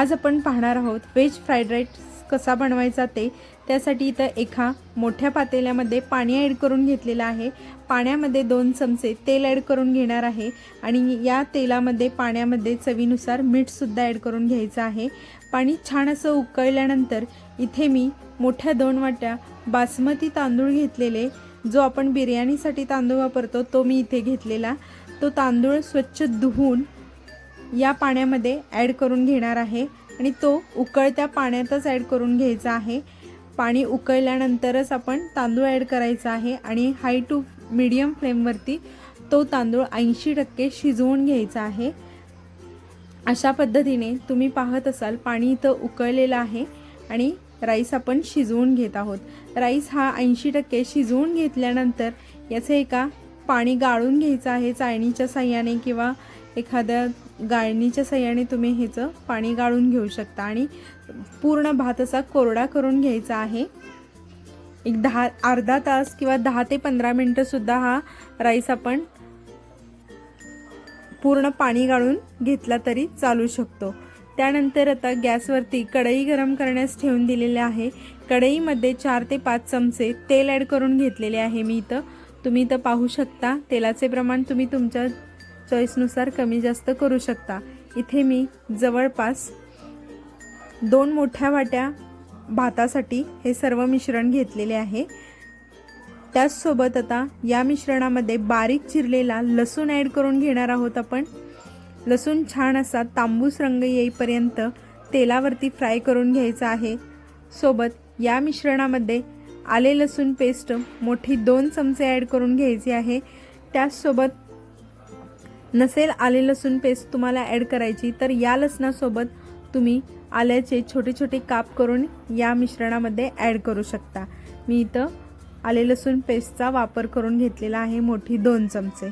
आज आपण पाहणार आहोत व्हेज फ्राईड राईस कसा बनवायचा ते. त्यासाठी इथं एका मोठ्या पातेल्यामध्ये पाणी ॲड करून घेतलेलं आहे. पाण्यामध्ये दोन चमचे तेल ॲड करून घेणार आहे आणि या तेलामध्ये पाण्यामध्ये चवीनुसार मीठसुद्धा ॲड करून घ्यायचं आहे. पाणी छान असं उकळल्यानंतर इथे मी मोठ्या दोन वाट्या बासमती तांदूळ घेतलेले. जो आपण बिर्याणीसाठी तांदूळ वापरतो तो मी इथे घेतलेला. तो तांदूळ स्वच्छ धुवून या पाण्यामध्ये ॲड करून घेणार आहे. आणि तो उकळत्या पाण्यातच ॲड करून घ्यायचा आहे. पाणी उकळल्यानंतरच आपण तांदूळ ॲड करायचा आहे. आणि हाय टू मीडियम फ्लेमवरती तो तांदूळ ऐंशी टक्के शिजवून घ्यायचा आहे. अशा पद्धतीने तुम्ही पाहत असाल पाणी इथं उकळलेलं आहे आणि राईस आपण शिजवून घेत आहोत. राईस हा ऐंशी टक्के शिजवून घेतल्यानंतर याचे एका पाणी गाळून घ्यायचं आहे चाळणीच्या साह्याने किंवा एखाद्या गाळणीच्या साह्याने तुम्ही ह्याचं पाणी गाळून घेऊ शकता आणि पूर्ण भात असा कोरडा करून घ्यायचा आहे. एक दहा अर्धा तास किंवा दहा ते पंधरा मिनटंसुद्धा हा राईस आपण पूर्ण पाणी गाळून घेतला तरी चालू शकतो. त्यानंतर आता गॅसवरती कढई गरम करण्यास ठेवून दिलेले आहे. कढईमध्ये चार ते पाच चमचे तेल ॲड करून घेतलेले आहे मी इथं. तुम्ही इथं पाहू शकता. तेलाचे प्रमाण तुम्ही तुमच्या चॉईसनुसार कमी जास्त करू शकता. इथे मी जवळपास दोन मोठ्या वाट्या भातासाठी हे सर्व मिश्रण घेतलेले आहे. त्याचसोबत आता या मिश्रणामध्ये बारीक चिरलेला लसूण ॲड करून घेणार आहोत आपण. लसूण छान असा तांबूस रंग येईपर्यंत तेलावरती फ्राय करून घ्यायचा आहे. सोबत या मिश्रणामध्ये आले लसूण पेस्ट मोठी दोन चमचे ॲड करून घ्यायची आहे. त्याचसोबत नसेल आले लसूण पेस्ट तुम्हाला ॲड करायची तर या लसणासोबत तुम्ही आल्याचे छोटे छोटे काप करून या मिश्रणामध्ये ॲड करू शकता. मी इथं आले लसूण पेस्टचा वापर करून घेतलेला आहे मोठी दोन चमचे.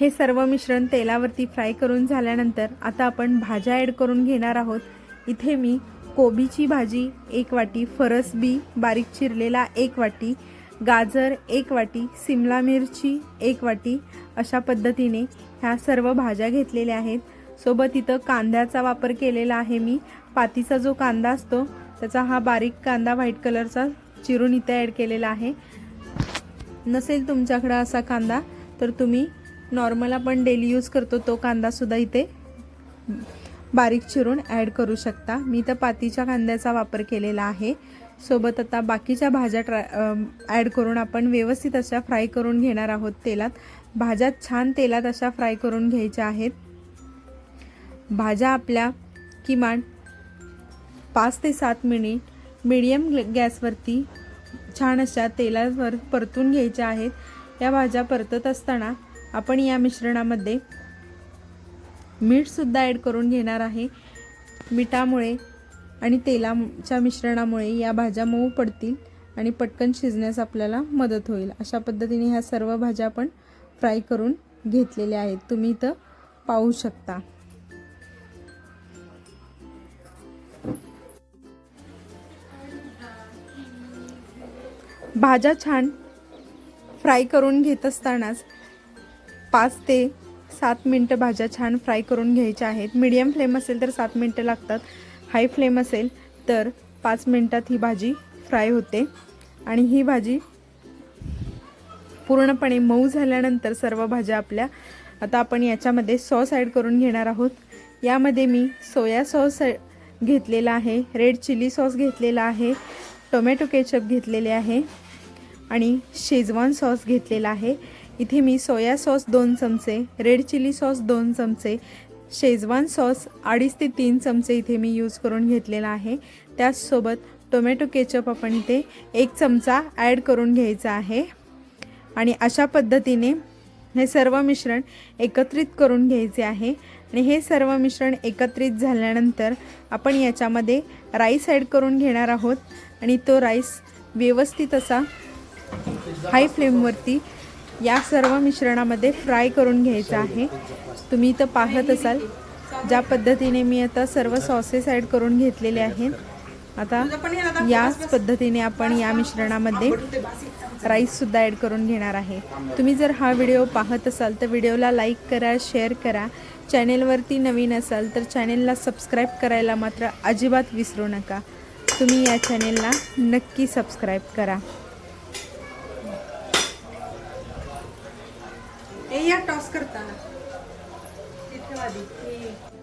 हे सर्व मिश्रण तेलावरती फ्राय करून झाल्यानंतर आता आपण भाज्या ॲड करून घेणार आहोत. इथे मी कोबीची भाजी एक वाटी फरसबी बारीक चिरलेला एक वाटी गाजर एक वाटी सिमला मिरची एक वाटी अशा पद्धतीने ह्या सर्व भाज्या घेतलेल्या आहेत. सोबत इथं कांद्याचा वापर केलेला आहे मी. पातीचा जो कांदा असतो त्याचा हा बारीक कांदा व्हाईट कलरचा चिरून इथे ॲड केलेला आहे. नसेल तुमच्याकडं असा कांदा तर तुम्ही नॉर्मल आपण डेली यूज करतो तो कांदासुद्धा इथे बारीक चिरून ॲड करू शकता. मी तर पातीच्या कांद्याचा वापर केलेला आहे. सोबत आता बाकीच्या भाज्या ट्राय ॲड करून आपण व्यवस्थित अशा फ्राय करून घेणार आहोत तेलात. भाज्या छान तेलात अशा फ्राय करून घ्यायच्या आहेत. भाज्या आपल्या किमान पाच ते सात मिनिट मिडियम गॅसवरती छान अशा तेलावर परतून घ्यायच्या आहेत. या भाज्या परतत असताना आपण या मिश्रणामध्ये मीठसुद्धा ॲड करून घेणार आहे. मिठामुळे आणि तेलाच्या मिश्रणामुळे या भाज्या मऊ पडतील आणि पटकन शिजण्यास आपल्याला मदत होईल. अशा पद्धतीने ह्या सर्व भाज्या आपण फ्राय करून घेतलेल्या आहेत. तुम्ही इथं पाहू शकता. भाज्या छान फ्राय करून घेत असतानाच पाच ते सात मिनटं भाज्या छान फ्राय करून घ्यायच्या आहेत. मीडियम फ्लेम असेल तर सात मिनटं लागतात. हाय फ्लेम असेल तर पाच मिनटात ही भाजी फ्राय होते. आणि ही भाजी पूर्णपणे मऊ झाल्यानंतर सर्व भाज्या आपल्या आता आपण याच्यामध्ये सॉस ॲड करून घेणार आहोत. यामध्ये मी सोया सॉस घेतलेला आहे रेड चिली सॉस घेतलेला आहे टोमॅटो केचप घेतलेले आहे आणि शेजवान सॉस घेतलेला आहे. इथे मी सोया सॉस दोन चमचे रेड चिली सॉस दोन चमचे शेजवान सॉस अडीच ते तीन चमचे इथे मी यूज करून घेतलेला आहे. त्याचसोबत टोमॅटो केचप आपण इथे एक चमचा ॲड करून घ्यायचा आहे. आणि अशा पद्धतीने हे सर्व मिश्रण एकत्रित करून घ्यायचे आहे. आणि हे सर्व मिश्रण एकत्रित झाल्यानंतर आपण याच्यामध्ये राईस ॲड करून घेणार आहोत. आणि तो राईस व्यवस्थित असा हाय फ्लेमवरती या सर्व मिश्रणामध्ये फ्राय करून घ्यायचा आहे. तुम्ही इथं पाहत असाल ज्या पद्धतीने मी आता सर्व सॉसेस ॲड करून घेतलेले आहेत. आता याच पद्धतीने आपण या मिश्रणामध्ये राईससुद्धा ॲड करून घेणार आहे. तुम्ही जर हा व्हिडिओ पाहत असाल तर व्हिडिओला लाईक करा शेअर करा. चॅनेलवरती नवीन असाल तर चॅनेलला सबस्क्राईब करायला मात्र अजिबात विसरू नका. तुम्ही या चॅनेलला नक्की सबस्क्राईब करा. ए या टॉस करताना तिथे आधी